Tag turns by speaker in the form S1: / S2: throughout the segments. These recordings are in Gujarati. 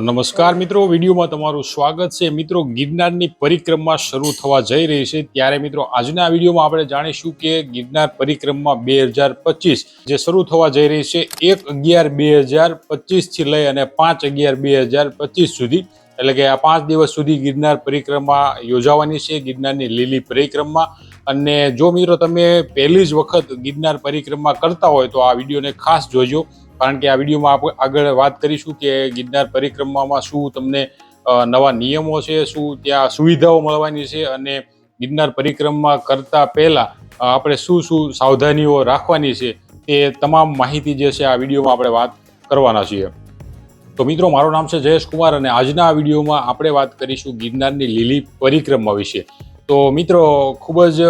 S1: નમસ્કાર મિત્રો, વિડીયોમાં તમારું સ્વાગત છે. મિત્રો, ગિરનારની પરિક્રમા શરૂ થવા જઈ રહી છે. ત્યારે મિત્રો, આજના વિડીયોમાં આપણે જાણીશું કે ગિરનાર પરિક્રમા બે જે શરૂ થવા જઈ રહી છે, એક અગિયાર બે હજાર પચીસથી લઈ અને પાંચ અગિયાર બે હજાર પચીસ સુધી. એટલે કે આ પાંચ દિવસ સુધી ગિરનાર પરિક્રમા યોજાવાની છે, ગિરનારની લીલી પરિક્રમા. અને જો મિત્રો, તમે પહેલી જ વખત ગિરનાર પરિક્રમા કરતા હોય તો આ વિડીયોને ખાસ જોજો. કારણ કે આ વિડીયોમાં આપણે આગળ વાત કરીશું કે ગિરનાર પરિક્રમામાં શું તમને નવા નિયમો છે, શું ત્યાં સુવિધાઓ મળવાની છે અને ગિરનાર પરિક્રમા કરતા પહેલા આપણે શું શું સાવધાનીઓ રાખવાની છે તે તમામ માહિતી જે છે આ વિડીયોમાં આપણે વાત કરવાના છીએ. તો મિત્રો, મારું નામ છે જયેશ કુમાર અને આજના વિડીયોમાં આપણે વાત કરીશું ગિરનારની લીલી પરિક્રમા વિશે. તો મિત્રો, ખૂબ જ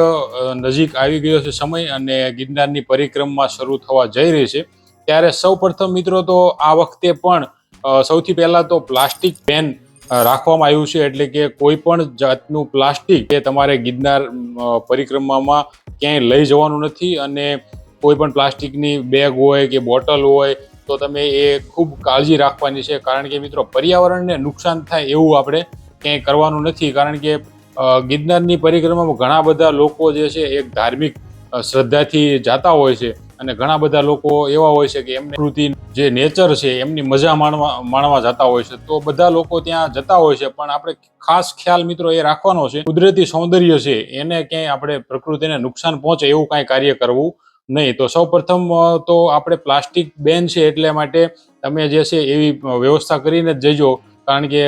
S1: નજીક આવી ગયો છે સમય અને ગિરનારની પરિક્રમા શરૂ થવા જઈ રહી છે. ત્યારે સૌ પ્રથમ મિત્રો તો આ વખતે પણ સૌથી પહેલા તો પ્લાસ્ટિક પેન રાખવામાં આવ્યું છે. એટલે કે કોઈ પણ જાતનું પ્લાસ્ટિક એ તમારે ગિરનાર પરિક્રમામાં ક્યાંય લઈ જવાનું નથી. અને કોઈ પણ પ્લાસ્ટિકની બેગ હોય કે બોટલ હોય, તો તમે એ ખૂબ કાળજી રાખવાની છે. કારણ કે મિત્રો, પર્યાવરણને નુકસાન થાય એવું આપણે ક્યાંય કરવાનું નથી. કારણ કે ગિરનારની પરિક્રમામાં ઘણા બધા લોકો જે છે, એક ધાર્મિક શ્રદ્ધાથી જાતા હોય છે. અને ઘણા બધા લોકો એવા હોય છે કે એમને પ્રકૃતિ જે નેચર છે, એમની મજા માણવા માણવા જતા હોય છે. તો બધા લોકો ત્યાં જતા હોય છે, પણ આપણે ખાસ ખ્યાલ મિત્રો એ રાખવાનો છે, કુદરતી સૌંદર્ય છે, એને ક્યાંય આપણે પ્રકૃતિને નુકસાન પહોંચે એવું કાંઈ કાર્ય કરવું નહીં. તો સૌ પ્રથમ તો આપણે પ્લાસ્ટિક બેન છે એટલે માટે તમે જે છે એવી વ્યવસ્થા કરીને જ જજો, કારણ કે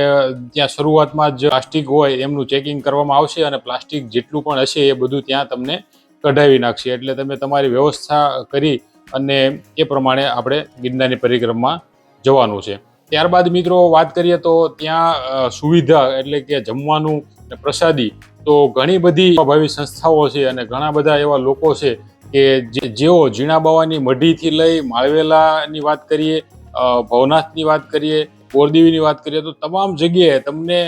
S1: ત્યાં શરૂઆતમાં જ પ્લાસ્ટિક હોય એમનું ચેકિંગ કરવામાં આવશે અને પ્લાસ્ટિક જેટલું પણ હશે એ બધું ત્યાં તમને કઢાવી નાખશે. એટલે તમે તમારી વ્યવસ્થા કરી અને એ પ્રમાણે આપણે ગિરનારની પરિક્રમા જવાનું છે. ત્યારબાદ મિત્રો વાત કરીએ તો ત્યાં સુવિધા એટલે કે જમવાનું પ્રસાદી તો ઘણી બધી ભાવી સંસ્થાઓ છે અને ઘણા બધા એવા લોકો છે કે જેઓ ઝીણા બાવાની મઢીથી લઈ માળવેલાની વાત કરીએ ભવનાથની વાત કરીએ બોરદેવીની વાત કરીએ, તો તમામ જગ્યાએ તમને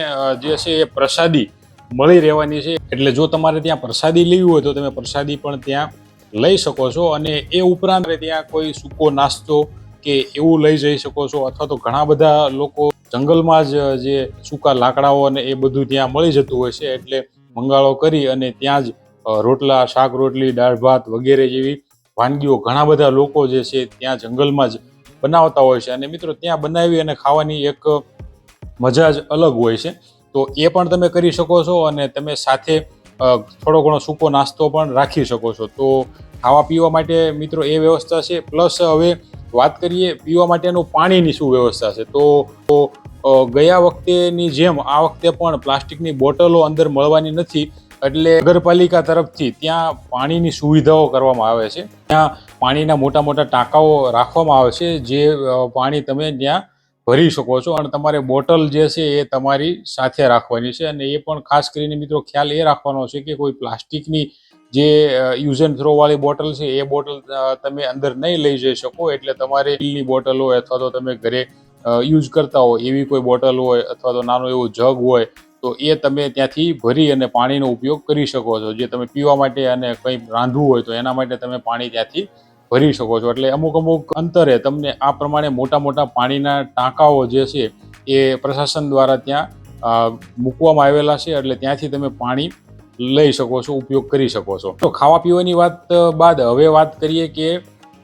S1: જે છે એ પ્રસાદી મળી રહેવાની છે. એટલે જો તમારે ત્યાં પ્રસાદી લેવી હોય તો તમે પ્રસાદી પણ ત્યાં લઈ શકો છો અને એ ઉપરાંત ત્યાં કોઈ સૂકો નાસ્તો કે એવું લઈ જઈ શકો છો અથવા તો ઘણા બધા લોકો જંગલમાં જ, જે સૂકા લાકડાઓ અને એ બધું ત્યાં મળી જતું હોય છે. એટલે મંગાળો કરી અને ત્યાં જ રોટલા, શાક રોટલી, દાળ ભાત વગેરે જેવી વાનગીઓ ઘણા બધા લોકો જે છે ત્યાં જંગલમાં જ બનાવતા હોય છે. અને મિત્રો, ત્યાં બનાવી અને ખાવાની એક મજા જ અલગ હોય છે. તો એ પણ તમે કરી શકો છો અને તમે સાથે થોડો ઘણો સૂકો નાસ્તો પણ રાખી શકો છો. તો ખાવા પીવા માટે મિત્રો એ વ્યવસ્થા છે, પ્લસ હવે વાત કરીએ પીવા માટેનું પાણીની શું વ્યવસ્થા છે. તો ગયા વખતેની જેમ આ વખતે પણ પ્લાસ્ટિકની બોટલો અંદર મળવાની નથી, એટલે નગરપાલિકા તરફથી ત્યાં પાણીની સુવિધાઓ કરવામાં આવે છે. ત્યાં પાણીના મોટા મોટા ટાંકાઓ રાખવામાં આવે છે, જે પાણી તમે ત્યાં ભરી શકો છો અને તમારે બોટલ જે છે એ તમારી સાથે રાખવાની છે અને એ પણ ખાસ કરીને મિત્રો ખ્યાલ એ રાખવાનો છે કે કોઈ પ્લાસ્ટિકની જે યુઝ એન્ડ થ્રો વાળી બોટલ છે એ બોટલ તમે અંદર નહીં લઈ જઈ શકો એટલે તમારે સ્ટીલની બોટલ હોય અથવા તો તમે ઘરે યુઝ કરતા હોય એવી કોઈ બોટલ હોય અથવા તો નાનો એવો જગ હોય તો એ તમે ત્યાંથી ભરી અને પાણીનો ઉપયોગ કરી શકો છો. જે તમે પીવા માટે અને કંઈ રાંધવું હોય તો એના માટે તમે પાણી ત્યાંથી ભરી શકો છો. એટલે અમુક અમુક અંતરે તમને આ પ્રમાણે મોટા મોટા પાણીના ટાંકાઓ જે છે, એ પ્રશાસન દ્વારા ત્યાં મૂકવામાં આવેલા છે. એટલે ત્યાંથી તમે પાણી લઈ શકો છો, ઉપયોગ કરી શકો છો. તો ખાવા પીવાની વાત બાદ હવે વાત કરીએ કે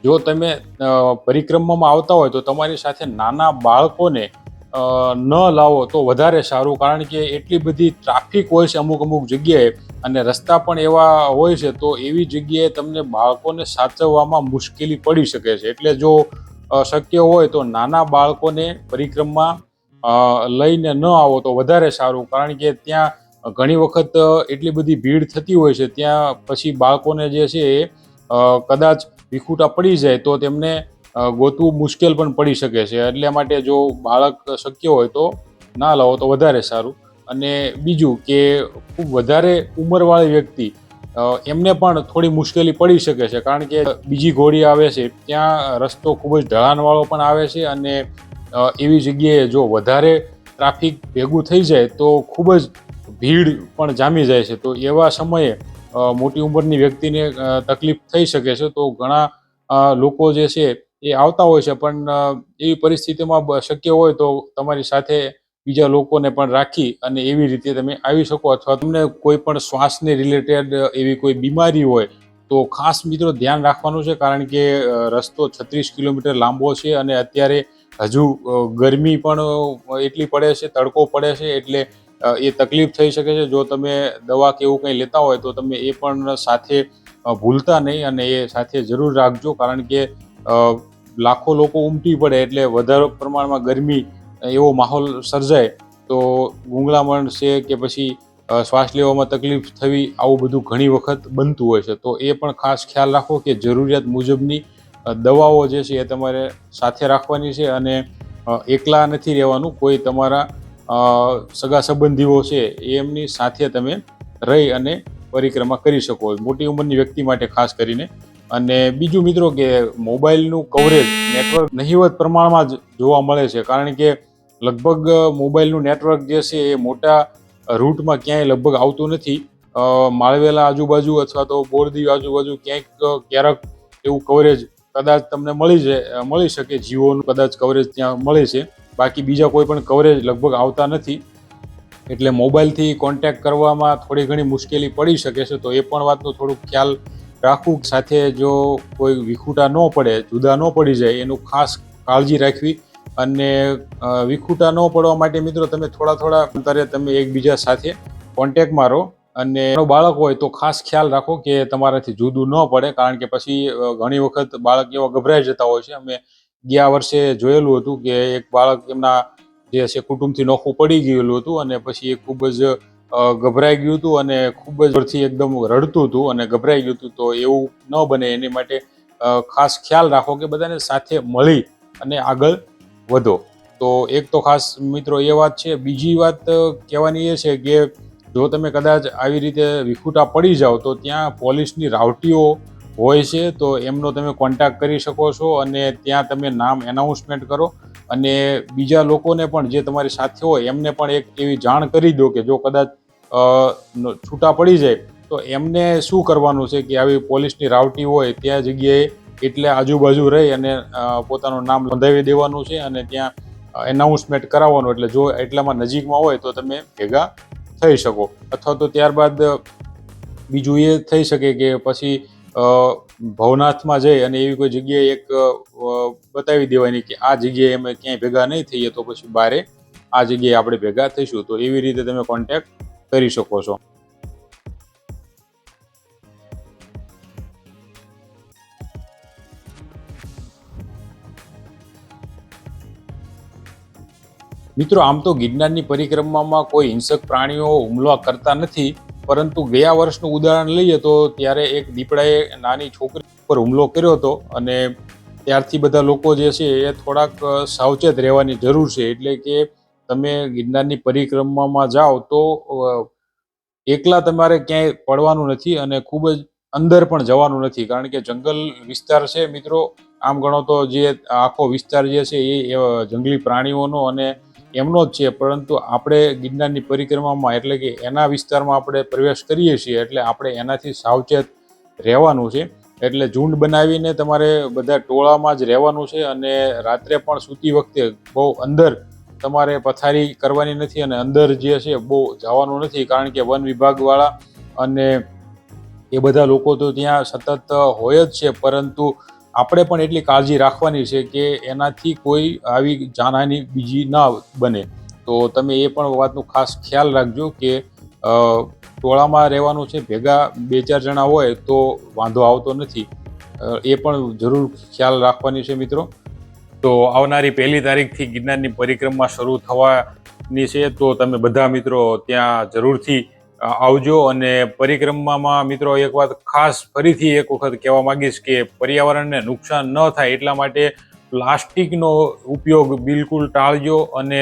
S1: જો તમે પરિક્રમામાં આવતા હોય તો તમારી સાથે નાના બાળકોને ન લાવો તો વધારે સારું. કારણ કે એટલી બધી ટ્રાફિક હોય છે અમુક અમુક જગ્યાએ અને રસ્તા પણ એવા હોય છે તો એવી જગ્યાએ તમને બાળકોને સાચવવામાં મુશ્કેલી પડી શકે છે. એટલે જો શક્ય હોય તો નાના બાળકોને પરિક્રમા લઈને ન આવો તો વધારે સારું. કારણ કે ત્યાં ઘણી વખત એટલી બધી ભીડ થતી હોય છે, ત્યાં પછી બાળકોને જે છે એ કદાચ વિખૂટા પડી જાય તો તેમને ગોતવું મુશ્કેલ પણ પડી શકે છે. એટલે માટે જો બાળક શક્ય હોય તો ના લાવો તો વધારે સારું. અને બીજું કે ખૂબ વધારે ઉંમરવાળી વ્યક્તિ એમને પણ થોડી મુશ્કેલી પડી શકે છે. કારણ કે બીજી ઘોડી આવે છે, ત્યાં રસ્તો ખૂબ જ ઢળાણવાળો પણ આવે છે અને એવી જગ્યાએ જો વધારે ટ્રાફિક ભેગું થઈ જાય તો ખૂબ જ ભીડ પણ જામી જાય છે. તો એવા સમયે મોટી ઉંમરની વ્યક્તિને તકલીફ થઈ શકે છે. તો ઘણા લોકો જે છે એ આવતા હોય છે, પણ એવી પરિસ્થિતિમાં શક્ય હોય તો તમારી સાથે બીજા લોકોને પણ રાખી અને એવી રીતે તમે આવી શકો અથવા તમને કોઈ પણ શ્વાસને રિલેટેડ એવી કોઈ બીમારી હોય તો ખાસ મિત્રો ધ્યાન રાખવાનું છે, કારણ કે રસ્તો છત્રીસ કિલોમીટર લાંબો છે અને અત્યારે હજુ ગરમી પણ એટલી પડે છે, તડકો પડે છે, એટલે એ તકલીફ થઈ શકે છે. જો તમે દવા કે એવું કંઈ લેતા હોય તો તમે એ પણ સાથે ભૂલતા નહીં અને એ સાથે જરૂર રાખજો, કારણ કે લાખો લોકો ઉમટી પડે એટલે વધારે પ્રમાણમાં ગરમી એવો માહોલ સર્જાય, તો ગુંગળામણ છે કે પછી શ્વાસ લેવામાં તકલીફ થવી, આવું બધું ઘણી વખત બનતું હોય છે. તો એ પણ ખાસ ખ્યાલ રાખો કે જરૂરિયાત મુજબની દવાઓ જે છે એ તમારે સાથે રાખવાની છે અને એકલા નથી રહેવાનું. કોઈ તમારા સગા સંબંધીઓ છે એમની સાથે તમે રહી અને પરિક્રમા કરી શકો. મોટી ઉંમરની વ્યક્તિ માટે ખાસ કરીને અને બીજું મિત્રો કે મોબાઈલનું કવરેજ નેટવર્ક નહિવત પ્રમાણમાં જ જોવા મળે છે. કારણ કે લગભગ મોબાઈલનું નેટવર્ક જે છે એ મોટા રૂટમાં ક્યાંય લગભગ આવતું નથી. માળવેલા આજુબાજુ અથવા તો બોરદી આજુબાજુ ક્યાંક ક્યારેક એવું કવરેજ કદાચ તમને મળી જાય મળી શકે જીઓનું કદાચ કવરેજ ત્યાં મળે છે. બાકી બીજા કોઈ પણ કવરેજ લગભગ આવતા નથી. એટલે મોબાઈલથી કોન્ટેક્ટ કરવામાં થોડી ઘણી મુશ્કેલી પડી શકે છે. તો એ પણ વાતનો થોડુંક ખ્યાલ રાખવું સાથે જો કોઈ વિખૂટા ન પડે, જુદા ન પડી જાય, એનું ખાસ કાળજી રાખવી અને વિખૂટા ન પડવા માટે મિત્રો તમે થોડા થોડા અંતરે તમે એકબીજા સાથે કોન્ટેક્ટમાં રહો અને બાળક હોય તો ખાસ ખ્યાલ રાખો કે તમારાથી જુદું ન પડે કારણ કે પછી ઘણી વખત બાળક એવા ગભરાઈ જતા હોય છે. અમે ગયા વર્ષે જોયેલું હતું કે એક બાળક એમના જે છે કુટુંબથી નોખું પડી ગયેલું હતું અને પછી એ ખૂબ જ ગભરાઈ ગયું હતું અને ખૂબ જ જોરથી એકદમ રડતું હતું અને ગભરાઈ ગયું હતું તો એવું ન બને. એની માટે ખાસ ખ્યાલ રાખો કે બધાને સાથે મળી અને આગળ વધો. તો એક તો ખાસ મિત્રો એ વાત છે. બીજી વાત કહેવાની એ છે કે જો તમે કદાચ આવી રીતે વિખૂટા પડી જાઓ તો ત્યાં પોલીસની રાવટીઓ હોય છે, તો એમનો તમે કોન્ટેક્ટ કરી શકો છો અને ત્યાં તમે નામ એનાઉન્સમેન્ટ કરો. અને બીજા લોકોને પણ જે તમારી સાથે હોય, એમને પણ એક એવી જાણ કરી દો કે જો કદાચ છૂટા પડી જાય, તો એમને શું કરવાનું છે કે આવી પોલીસની રાવટી હોય, ત્યાં જગ્યાએ એટલે આજુબાજુ રહી અને પોતાનું નામ નોંધાવી દેવાનું છે અને ત્યાં એનાઉન્સમેન્ટ કરાવવાનું. એટલે જો એટલામાં નજીકમાં હોય, તો તમે ભેગા થઈ શકો. અથવા તો ત્યારબાદ બીજું એ થઈ શકે કે પછી ભવનાથમાં જઈ અને એવી કોઈ જગ્યાએ એક બતાવી દેવાની કે આ જગ્યાએ અમે ક્યાંય ભેગા નહીં થઈએ તો પછી બારે આ જગ્યાએ આપણે ભેગા થઈશું. તો એવી રીતે તમે કોન્ટેક્ટ કરી શકો છો. મિત્રો, આમ તો ગિરનારની પરિક્રમામાં કોઈ હિંસક પ્રાણીઓ હુમલો કરતા નથી. પરંતુ ગયા વર્ષનું ઉદાહરણ લઈએ તો ત્યારે એક દીપડાએ નાની છોકરી પર હુમલો કર્યો હતો અને ત્યારથી બધા લોકો જે છે એ થોડાક સાવચેત રહેવાની જરૂર છે. એટલે કે તમે ગિરનારની પરિક્રમામાં જાઓ તો એકલા તમારે ક્યાંય પડવાનું નથી અને ખૂબ જ અંદર પણ જવાનું નથી. કારણ કે જંગલ વિસ્તાર છે મિત્રો, આમ ગણો તો જે આખો વિસ્તાર જે છે એ જંગલી પ્રાણીઓનો અને એમનો જ છે, પરંતુ આપણે ગિરનારની પરિક્રમામાં એટલે કે એના વિસ્તારમાં આપણે પ્રવેશ કરીએ છીએ એટલે આપણે એનાથી સાવચેત રહેવાનું છે. એટલે ઝુંડ બનાવીને તમારે બધા ટોળામાં જ રહેવાનું છે અને રાત્રે પણ સૂતી વખતે બહુ અંદર તમારે પથારી કરવાની નથી અને અંદર જે છે બહુ જવાનું નથી, કારણ કે વન વિભાગવાળા અને એ બધા લોકો તો ત્યાં સતત હોય જ છે, પરંતુ આપણે પણ એટલી કાળજી રાખવાની છે કે એનાથી કોઈ આવી જાનહાની બીજી ના બને. તો તમે એ પણ વાતનું ખાસ ખ્યાલ રાખજો કે ટોળામાં રહેવાનું છે, ભેગા બે ચાર જણા હોય તો વાંધો આવતો નથી. એ પણ જરૂર ખ્યાલ રાખવાની છે મિત્રો. તો આવનારી પહેલી તારીખથી ગિરનારની પરિક્રમા શરૂ થવાની છે. તો તમે બધા મિત્રો ત્યાં જરૂરથી આવજો અને પરિક્રમામાં મિત્રો એક વાત ખાસ ફરીથી એક વખત કહેવા માંગીશ કે પર્યાવરણને નુકસાન ન થાય એટલા માટે પ્લાસ્ટિકનો ઉપયોગ બિલકુલ ટાળજો અને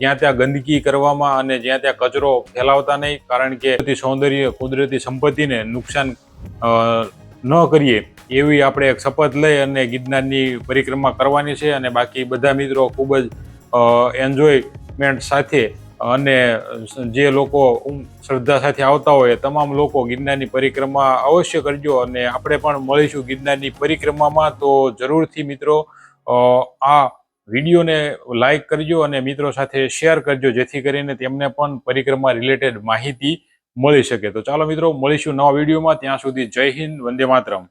S1: જ્યાં ત્યાં ગંદકી કરવામાં અને જ્યાં ત્યાં કચરો ફેલાવતા નહીં, કારણ કે સૌંદર્ય, કુદરતી સંપત્તિને નુકસાન ન કરીએ. એવી આપણે એક શપથ લઈ અને ગિરનારની પરિક્રમા કરવાની છે અને બાકી બધા મિત્રો ખૂબ જ એન્જોયમેન્ટ સાથે અને જે લોકો શ્રદ્ધા સાથે આવતા હોય તમામ લોકો ગિરનારની પરિક્રમા અવશ્ય કરજો અને આપણે પણ મળીશું ગિરનારની પરિક્રમામાં. તો જરૂરથી મિત્રો આ વિડીયોને લાઈક કરજો અને મિત્રો સાથે શેર કરજો, જેથી કરીને તેમને પણ પરિક્રમા રિલેટેડ માહિતી મળી શકે. તો ચાલો મિત્રો, મળીશું નવા વિડીયોમાં. ત્યાં સુધી જય હિન્દ, વંદે માતરમ.